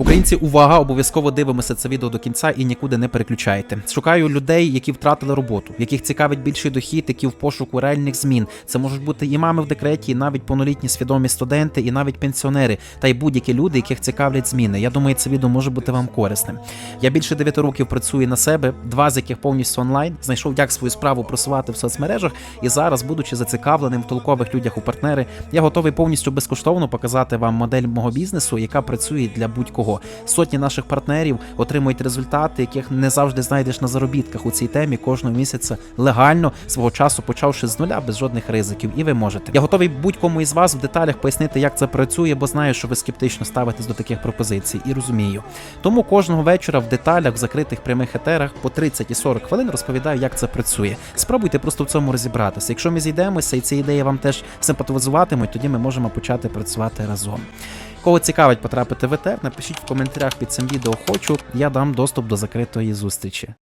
Українці, увага! Обов'язково дивимося це відео до кінця і нікуди не переключайте. Шукаю людей, які втратили роботу, яких цікавить більший дохід, які в пошуку реальних змін. Це можуть бути і мами в декреті, і навіть повнолітні свідомі студенти, і навіть пенсіонери, та й будь-які люди, яких цікавлять зміни. Я думаю, це відео може бути вам корисним. Я більше 9 років працюю на себе, два з яких повністю онлайн. Знайшов, як свою справу просувати в соцмережах, і зараз, будучи зацікавленим в толкових людях у партнери, я готовий повністю безкоштовно показати вам модель мого бізнесу, яка працює для будь-кого. Сотні наших партнерів отримують результати, яких не завжди знайдеш на заробітках у цій темі кожного місяця легально свого часу, почавши з нуля без жодних ризиків. І ви можете. Я готовий будь-кому із вас в деталях пояснити, як це працює, бо знаю, що ви скептично ставитесь до таких пропозицій і розумію. Тому кожного вечора в деталях в закритих прямих етерах по 30 і 40 хвилин розповідаю, як це працює. Спробуйте просто в цьому розібратися. Якщо ми зійдемося і ці ідеї вам теж симпатизуватимуть, тоді ми можемо почати працювати разом. Кого цікавить потрапити в ЕТР, напишіть в коментарях під цим відео хочу, я дам доступ до закритої зустрічі.